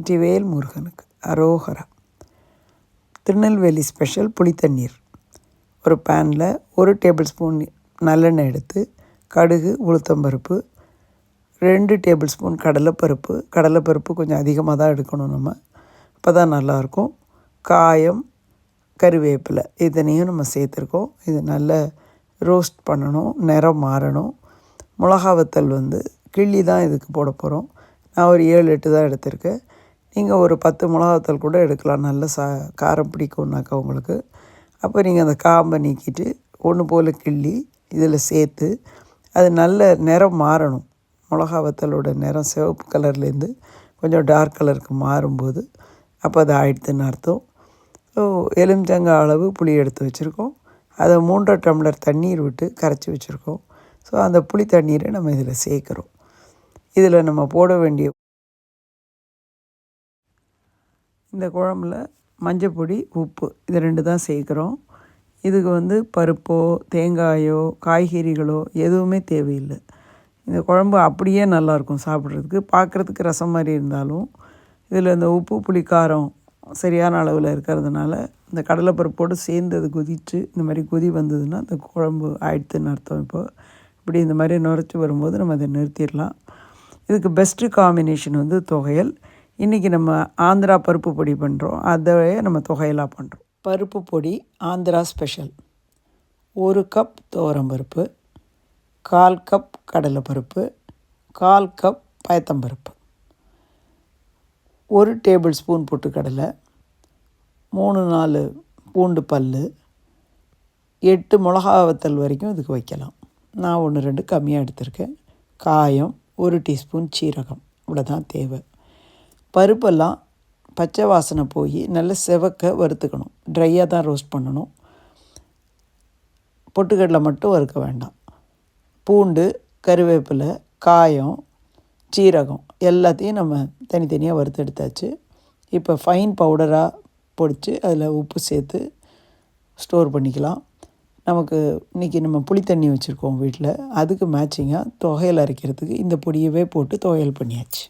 வெற்றிவேல் முருகனுக்கு அரோகரா. திருநெல்வேலி ஸ்பெஷல் புளித்தண்ணீர். ஒரு பேனில் ஒரு டேபிள் ஸ்பூன் நல்லெண்ணெய் எடுத்து கடுகு உளுத்தம்பருப்பு ரெண்டு டேபிள் ஸ்பூன் கடலைப்பருப்பு. கடலைப்பருப்பு கொஞ்சம் அதிகமாக தான் எடுக்கணும் நம்ம. அப்போ தான் நல்லாயிருக்கும். காயம் கருவேப்பிலை இதனையும் நம்ம சேர்த்துருக்கோம். இது நல்ல ரோஸ்ட் பண்ணணும் நிறம் மாறணும். மிளகாவத்தல் வந்து கிள்ளி தான் இதுக்கு போட போகிறோம் நான் ஒரு ஏழு எட்டு தான் எடுத்திருக்கேன். நீங்கள் ஒரு பத்து மிளகாத்தல் கூட எடுக்கலாம். நல்ல சா காரம் பிடிக்கும்னாக்கா உங்களுக்கு. அப்போ நீங்கள் அந்த காம்பை நீக்கிட்டு ஒன்று போல் கிள்ளி இதில் சேர்த்து அது நல்ல நிறம் மாறணும். மிளகா வத்தலோட நிறம் சிவப்பு கலர்லேருந்து கொஞ்சம் டார்க் கலருக்கு மாறும்போது அப்போ அது ஆயிடுத்துன்னு அர்த்தம். எலுமிச்சங்காய் அளவு புளி எடுத்து வச்சுருக்கோம். அதை மூன்றரை டம்ளர் தண்ணீர் விட்டு கரைச்சி வச்சுருக்கோம். ஸோ அந்த புளி தண்ணீரை நம்ம இதில் சேர்க்குறோம். இதில் நம்ம போட வேண்டிய இந்த குழம்புல மஞ்சப்பொடி உப்பு இது ரெண்டு தான் சேர்க்குறோம். இதுக்கு வந்து பருப்போ தேங்காயோ காய்கறிகளோ எதுவுமே தேவையில்லை. இந்த குழம்பு அப்படியே நல்லாயிருக்கும் சாப்பிட்றதுக்கு. பார்க்குறதுக்கு ரசம் மாதிரி இருந்தாலும் இதில் இந்த உப்பு புளி காரம் சரியான அளவில் இருக்கிறதுனால இந்த கடலைப்பருப்போடு சேர்ந்து அது கொதித்து இந்த மாதிரி கொதி வந்ததுன்னா இந்த குழம்பு ஆயிடுத்துன்னு அர்த்தம். இப்போ இப்படி இந்த மாதிரி நுரைச்சி வரும்போது நம்ம அதை நிறுத்திடலாம். இதுக்கு பெஸ்ட்டு காம்பினேஷன் வந்து துவையல் இன்றைக்கி நம்ம ஆந்திரா பருப்பு பொடி பண்ணுறோம் அதை நம்ம தொகையெல்லாம் பண்ணுறோம் பருப்பு பொடி ஆந்திரா ஸ்பெஷல். ஒரு கப் துவரம்பருப்பு கால் கப் கடலைப்பருப்பு கால் கப் பயத்தம்பருப்பு ஒரு டேபிள் ஸ்பூன் பொட்டுக்கடலை மூணு நாலு பூண்டு பல் எட்டு மிளகா வத்தல் வரைக்கும் இதுக்கு வைக்கலாம். நான் ஒன்று ரெண்டு கம்மியாக எடுத்திருக்கேன். காயம் ஒரு டீஸ்பூன் சீரகம். இவ்வளோ தான் தேவை. பருப்பெல்லாம் பச்சை வாசனை போய் நல்ல செவக்க வறுத்துக்கணும். ட்ரையாக தான் ரோஸ்ட் பண்ணணும். பொட்டுக்கடலை மட்டும் வறுக்க வேண்டாம். பூண்டு கருவேப்பிலை காயம் சீரகம் எல்லாத்தையும் நம்ம தனித்தனியாக வறுத்து எடுத்தாச்சு. இப்போ ஃபைன் பவுடராக பொடிச்சு அதில் உப்பு சேர்த்து ஸ்டோர் பண்ணிக்கலாம். நமக்கு இன்றைக்கி நம்ம புளி தண்ணி வச்சுருக்கோம் வீட்டில் அதுக்கு மேட்சிங்காக துவையல் அரைக்கிறதுக்கு இந்த பொடியவே போட்டு துவையல் பண்ணியாச்சு.